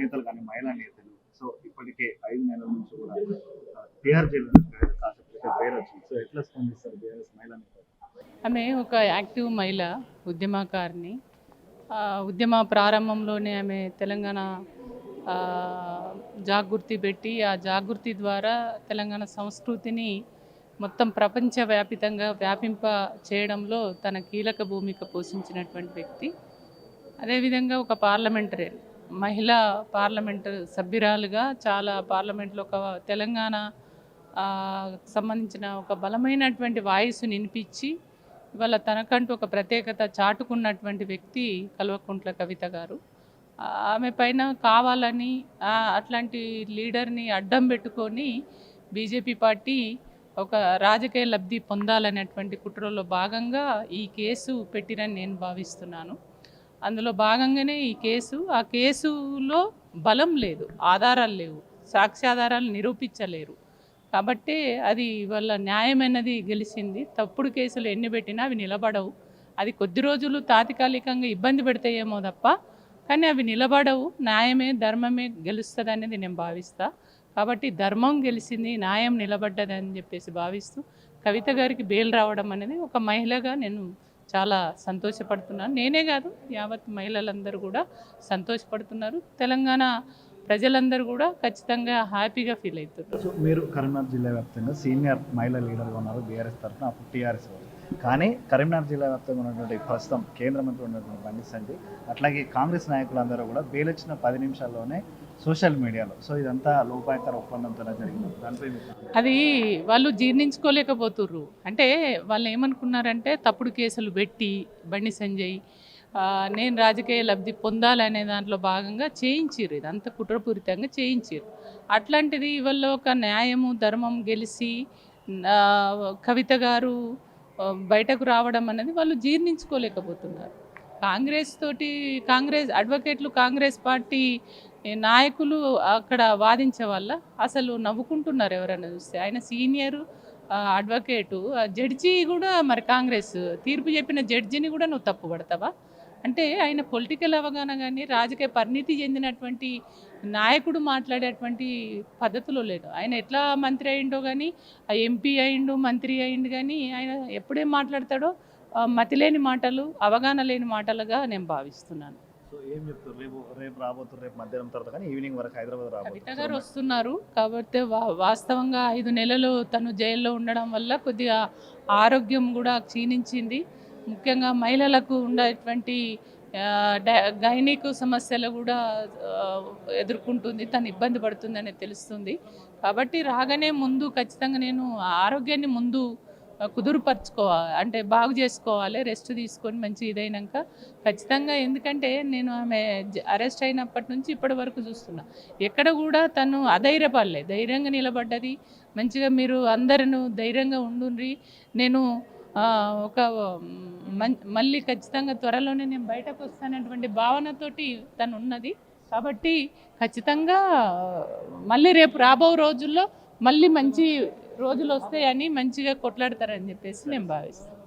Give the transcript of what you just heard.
నేతలు కానీ మహిళా నేతలు. సో ఇప్పటికే ఐదు నెలల నుంచి కూడా టీఆర్ జైలు కాసేపు పేరు వచ్చింది. సో ఎట్లా స్పందిస్తారు బీఆర్ఎస్ మహిళా నేతలు? ఆమె ఒక యాక్టివ్ మహిళ ఉద్యమకారిణి. ఉద్యమ ప్రారంభంలోనే ఆమె తెలంగాణ జాగృతి పెట్టి ఆ జాగృతి ద్వారా తెలంగాణ సంస్కృతిని మొత్తం ప్రపంచవ్యాపితంగా వ్యాపింప చేయడంలో తన కీలక భూమిక పోషించినటువంటి వ్యక్తి. అదేవిధంగా ఒక పార్లమెంటరీ మహిళా పార్లమెంటు సభ్యురాలుగా చాలా పార్లమెంట్లో ఒక తెలంగాణ సంబంధించిన ఒక బలమైనటువంటి వాయిస్ వినిపించి ఇవాళ తనకంటూ ఒక ప్రత్యేకత చాటుకున్నటువంటి వ్యక్తి కల్వకుంట్ల కవిత గారు. ఆమె పైన కావాలని అట్లాంటి లీడర్ని అడ్డం పెట్టుకొని బీజేపీ పార్టీ ఒక రాజకీయ లబ్ధి పొందాలనేటువంటి కుట్రలో భాగంగా ఈ కేసు పెట్టిరని నేను భావిస్తున్నాను. అందులో భాగంగానే ఈ కేసు ఆ కేసులో బలం లేదు ఆధారాలు లేవు సాక్ష్యాధారాలు నిరూపించలేరు. కాబట్టి అది వాళ్ళ న్యాయమైనది గెలిచింది. తప్పుడు కేసులు ఎన్ని పెట్టినా అవి నిలబడవు. అది కొద్ది రోజులు తాత్కాలికంగా ఇబ్బంది పెడతాయేమో తప్ప కానీ అవి నిలబడవు. న్యాయమే ధర్మమే గెలుస్తుంది అనేది నేను భావిస్తా. కాబట్టి ధర్మం గెలిచింది న్యాయం నిలబడ్డదని చెప్పేసి భావిస్తూ కవిత గారికి బెయిల్ రావడం అనేది ఒక మహిళగా నేను చాలా సంతోషపడుతున్నాను నేనే కాదు యావత్ మహిళలందరూ కూడా సంతోషపడుతున్నారు. తెలంగాణ ప్రజలందరూ కూడా ఖచ్చితంగా హ్యాపీగా ఫీల్ అవుతున్నారు. మీరు కరీంనగర్ జిల్లా వ్యాప్తంగా సీనియర్ మహిళా లీడర్గా ఉన్నారు బీఆర్ఎస్ తరఫున అప్పుడు టీఆర్ఎస్ వాళ్ళు. కానీ కరీంనగర్ జిల్లా వ్యాప్తంగా ఉన్నటువంటి ప్రస్తుతం కేంద్ర మంత్రి ఉన్నటువంటి బండి సంజయ్ అట్లాగే కాంగ్రెస్ నాయకులందరూ కూడా బెయిల్ పది నిమిషాల్లోనే సోషల్ మీడియాలో. సో ఇదంతా లోపాయకర ఒప్పందంతో జరిగింది. దానిపై అది వాళ్ళు జీర్ణించుకోలేకపోతుర్రు. అంటే వాళ్ళు ఏమనుకున్నారంటే తప్పుడు కేసులు పెట్టి బండి సంజయ్ నేను రాజకీయ లబ్ధి పొందాలనే దాంట్లో భాగంగా చేయించారు ఇదంతా కుట్రపూరితంగా చేయించారు అట్లాంటిది ఇవాళ ఒక న్యాయము ధర్మం గెలిచి కవిత గారు బయటకు రావడం అనేది వాళ్ళు జీర్ణించుకోలేకపోతున్నారు. కాంగ్రెస్ తోటి కాంగ్రెస్ అడ్వకేట్లు కాంగ్రెస్ పార్టీ నాయకులు అక్కడ వాదించే వల్ల అసలు నవ్వుకుంటున్నారు ఎవరైనా చూస్తే. ఆయన సీనియర్ అడ్వకేటు ఆ జడ్జి కూడా మరి కాంగ్రెస్ తీర్పు చెప్పిన జడ్జిని కూడా నువ్వు తప్పు పడతావా? అంటే ఆయన పొలిటికల్ అవగాహన కానీ రాజకీయ పరిణితి చెందినటువంటి నాయకుడు మాట్లాడేటువంటి పద్ధతిలో లేడు ఆయన ఎట్లా మంత్రి అయిండో కానీ ఆ ఎంపీ అయిండు మంత్రి అయిండు కానీ ఆయన ఎప్పుడేం మాట్లాడతాడో మతిలేని మాటలు అవగాహన లేని మాటలుగా నేను భావిస్తున్నాను. సో ఏం చెప్తారు? రేపు రేపు రాబోతున్నారు రేపు మధ్యాహ్నం తర్వాత కానీ ఈవినింగ్ వరకు హైదరాబాద్ కవిత గారు వస్తున్నారు కాబట్టి వా- వాస్తవంగా ఐదు నెలలు తను జైల్లో ఉండడం వల్ల కొద్దిగా ఆరోగ్యం కూడా క్షీణించింది. ముఖ్యంగా మహిళలకు ఉండేటువంటి ఆ, డై- గైనిక్ సమస్యలు కూడా ఆ, ఎదుర్కొంటుంది తను ఇబ్బంది పడుతుందని తెలుస్తుంది. కాబట్టి రాగానే ముందు ఖచ్చితంగా నేను ఆరోగ్యాన్ని ముందు కుదురుపరచుకోవాలి. అంటే బాగు చేసుకోవాలి రెస్ట్ తీసుకొని మంచి ఇదైనాక ఖచ్చితంగా ఎందుకంటే నేను ఆమె అరెస్ట్ అయినప్పటి నుంచి ఇప్పటి వరకు చూస్తున్నా. ఎక్కడ కూడా తను అధైర్యపడలే. ధైర్యంగా నిలబడ్డది. మంచిగా మీరు అందరూ ధైర్యంగా ఉండుండ్రి. నేను ఒక మళ్ళీ ఖచ్చితంగా త్వరలోనే నేను బయటకు వస్తానటువంటి భావనతోటి తను ఉన్నది. కాబట్టి ఖచ్చితంగా మళ్ళీ రేపు రాబో రోజుల్లో మళ్ళీ మంచి రోజులు వస్తాయని మంచిగా కొట్లాడతారని చెప్పేసి నేను భావిస్తాను